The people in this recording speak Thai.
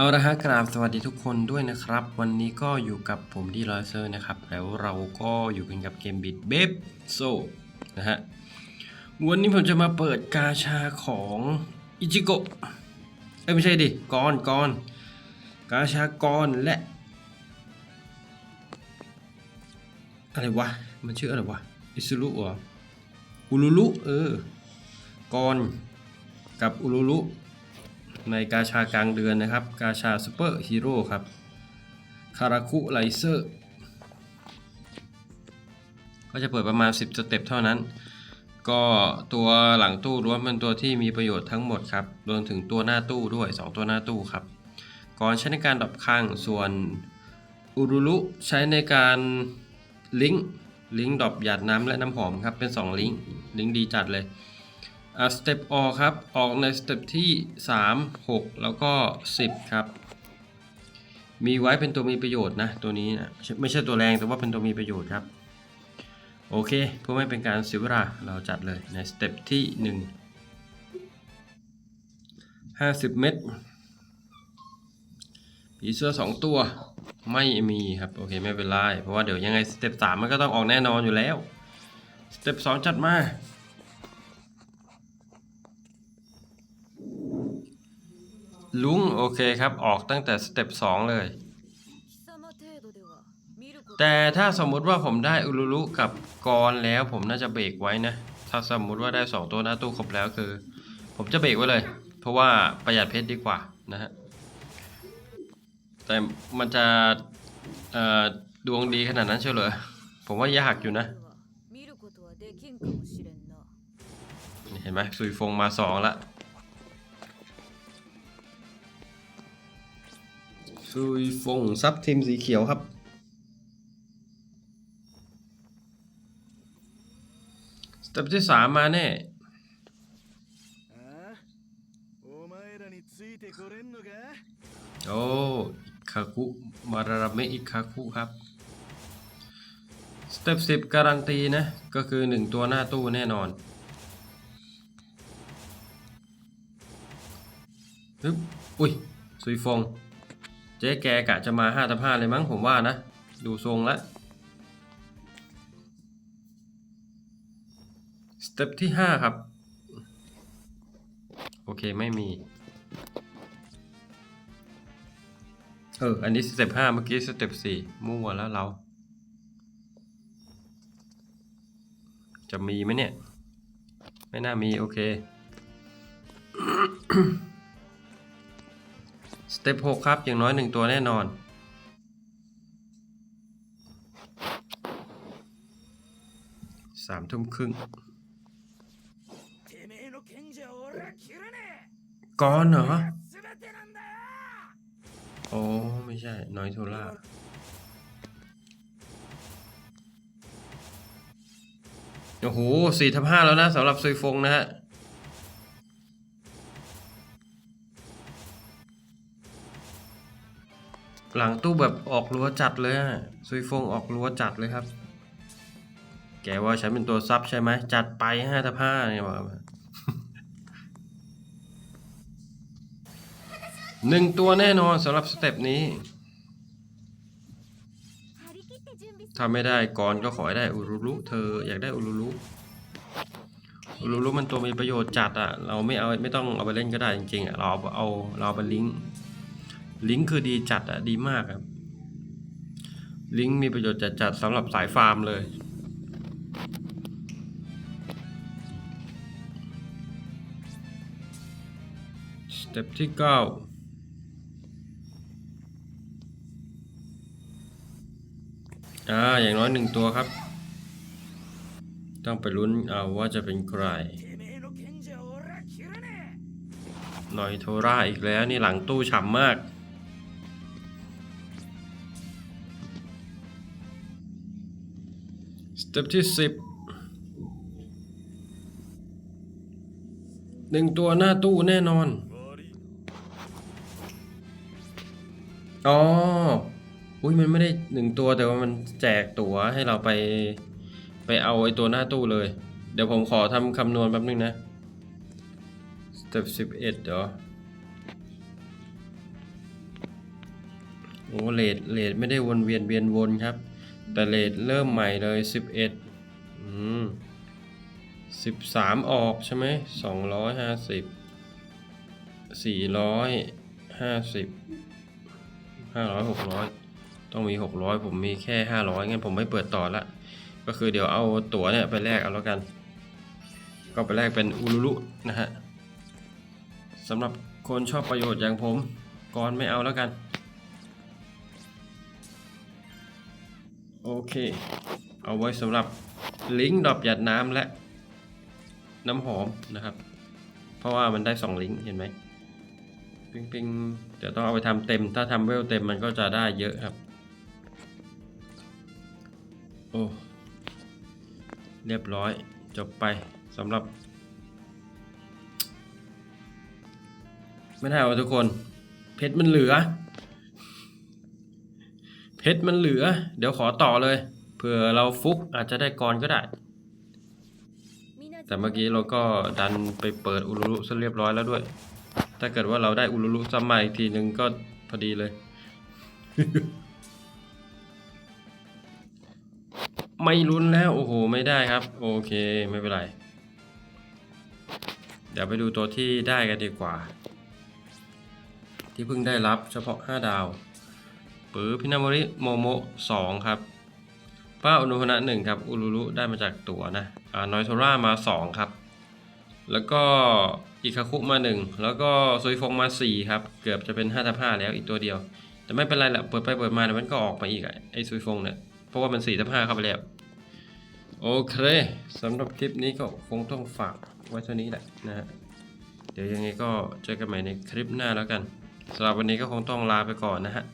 เอาละฮะกราบสวัสดีทุกคนด้วยนะครับ วันนี้ก็อยู่กับผมดีลอยเซอร์นะครับ แล้วเราก็อยู่กันกับเกมบิดเบฟโซนะฮะ วันนี้ผมจะมาเปิดกาชาของอิจิโกะเอ้ยไม่ใช่ดิกอนกอนกาชากรและ อะไรวะ มันชื่ออะไรวะ อิซุรุเหรออุลุลุเออกอนกับอุลุลุ ในกาชากลางเดือนนะครับ กาชาซูเปอร์ฮีโร่ครับ คาราคุไลเซอร์ ก็จะเปิดประมาณ 10 สเต็ปเท่านั้น ก็ตัวหลังตู้ล้วนเป็นตัวที่มีประโยชน์ทั้งหมดครับ รวมถึงตัวหน้าตู้ด้วย 2 ตัวหน้าตู้ครับ ก่อนใช้ในการดับข้างส่วนอุรุลุใช้ในการลิงก์ลิงก์ดอบหยาดน้ำและน้ำหอมครับ เป็น 2 ลิงก์ลิงก์ดีจัดเลย สเต็ปออกครับ ออกในสเต็ปที่ 3 6 แล้วก็ 10 ครับ มีไว้เป็นตัวมีประโยชน์นะ ตัวนี้นะไม่ใช่ตัวแรงแต่ว่าเป็นตัวมีประโยชน์ครับ โอเค เพื่อไม่เป็นการเสียเวลาเราจัดเลยในสเต็ปที่ 1 50 เม็ดผีเสื้อ 2 ตัวไม่มีครับ โอเค ไม่เป็นไร เพราะว่าเดี๋ยวยังไงสเต็ป3มันก็ต้องออกแน่นอนอยู่แล้ว สเต็ป2จัดมา ลุงโอเคครับ ออกตั้งแต่สเต็ป2เลย แต่ถ้าสมมุติว่าผมได้อุลุลุกับกรแล้วผมน่าจะเบรกไว้นะ ถ้าสมมุติว่าได้ 2 ตัวหน้าตู้ครบแล้วคือ ผมจะเบรกไว้เลย เพราะว่าประหยัดเพชรดีกว่านะฮะ แต่มันจะดวงดีขนาดนั้นเชียวเหรอ ผมว่ายากอยู่นะนเห็นไหมซุยฟงมาสองละ ซุยฟงซับทีมสีเขียวครับ สเต็ปที่สามมาแน่โอ้คาคุมาราเมอิคาคุครับ สเต็ปสิบการันตีนะ ก็คือหนึ่งตัวหน้าตู้แน่นอนฮึบอุ้ย สุยฟง เจ๊แกกะจะมา5ต่อ5เลยมั้งผมว่านะ ดูทรงแล้วสเต็ปที่ 5 ครับ โอเคไม่มี เออ อันนี้สเต็ป5เมื่อกี้สเต็ป4มั่วแล้วเรา จะมีไหมเนี่ย ไม่น่ามี โอเค สเต็ป6ครับ อย่างน้อย 1 ตัวแน่นอน สามทุ่มครึ่งก้อนเหรอ โอ้ไม่ใช่ น้อยโทล่าโอ้โหสี่ทับห้าแล้วนะสำหรับซุยฟงนะฮะ หลังตู้แบบออกรั้วจัดเลยซุยฟงออกรั้วจัดเลยครับ แกว่าฉันเป็นตัวซับใช่ไหมจัดไปห้าทับห้าเนี่ยบอกหนึ่งตัวแน่นอนสำหรับสเต็ปนี้ ถ้าไม่ได้ก่อนก็ขอให้ได้อุรุลุเธออยากได้อุรุลุอุรุลุมันตัวมีประโยชน์จัดอะเราไม่เอาไม่ต้องเอาไปเล่นก็ได้จริงๆอะเราเอาเราเอาไปลิงก์ ลิงก์คือดีจัดอะดีมากครับ ลิงก์มีประโยชน์จัดจัดสำหรับสายฟาร์มเลย สเต็ปที่เก้าอ่า อย่างน้อยหนึ่งตัวครับ ต้องไปลุ้นเอาว่าจะเป็นใครหน่อยโทราอีกแล้วนี่หลังตู้ฉ่ำมาก สเต็ปที่สิบหนึ่งตัวหน้าตู้แน่นอน อ๋อ อุ้ยมันไม่ได้หนึ่งตัวแต่ว่ามันแจกตั๋วให้เราไปไปเอาไอตัวหน้าตู้เลย เดี๋ยวผมขอทำคำนวณแป๊บนึงนะสเต็ปสิบเอ็ดเหรอ โอ้เลดเลดไม่ได้วนเวียนเวียนวนครับ แต่เลดเริ่มใหม่เลยสิบเอ็ดอืมสิบสามออกใช่ไหมสองร้อยห้าสิบสี่ร้อยห้าสิบห้าร้อยหกร้อยต้องมีหกร้อยผมมีแค่ห้าร้อยงั้นผมไม่เปิดต่อละ ก็คือเดี๋ยวเอาตั๋วเนี่ยไปแลกเอาแล้วกัน ก็ไปแลกเป็นอูรุลุนะฮะสำหรับคนชอบประโยชน์อย่างผมก่อนไม่เอาแล้วกัน โอเค เอาไว้สำหรับลิงก์ดอกหยาดน้ำและน้ำหอมนะครับ เพราะว่ามันได้ 2 ลิงก์เห็นไหมปิงปิงเดี๋ยวต้องเอาไปทำเต็ม ถ้าทำเวลเต็มมันก็จะได้เยอะครับ โอ้เรียบร้อยจบไปสำหรับ ไม่ได้เอาทุกคน เพชรมันเหลือ ชรมันเหลือ เดี๋ยวขอต่อเลย เผื่อเราฟุกอาจจะได้กรก็ได้ แต่เมื่อกี้เราก็ดันไปเปิดอุลุลุซะเรียบร้อยแล้วด้วย ถ้าเกิดว่าเราได้อุลุลุซ้ำมาอีกทีหนึ่งก็พอดีเลย ไม่ลุ้นแล้วโอ้โหไม่ได้ครับ โอเคไม่เป็นไร เดี๋ยวไปดูตัวที่ได้กันดีกว่า ที่เพิ่งได้รับเฉพาะ 5 ดาว ปือพินามริโมโม2ครับป้าอุณหนะหนึ่งครับอุรุรุได้มาจากตั๋วนะอ่านอยโทรามา2ครับ แล้วก็อิคาคุมา1แล้วก็ซุยฟงมา4ครับ เกือบจะเป็น5ทับ5แล้วอีกตัวเดียว แต่ไม่เป็นไรแหละเปิดไปเปิดมาเดี๋ยวมันก็ออกมาอีกไอ้ซุยฟงเนี่ยเพราะว่ามัน4ทับ5เข้าไปแล้วโอเคสำหรับคลิปนี้ก็คงต้องฝากไว้เท่านี้แหละนะฮะเดี๋ยวยังไงก็เจอกันใหม่ในคลิปหน้าแล้วกันสำหรับวันนี้ก็คงต้องลาไปก่อนนะฮะ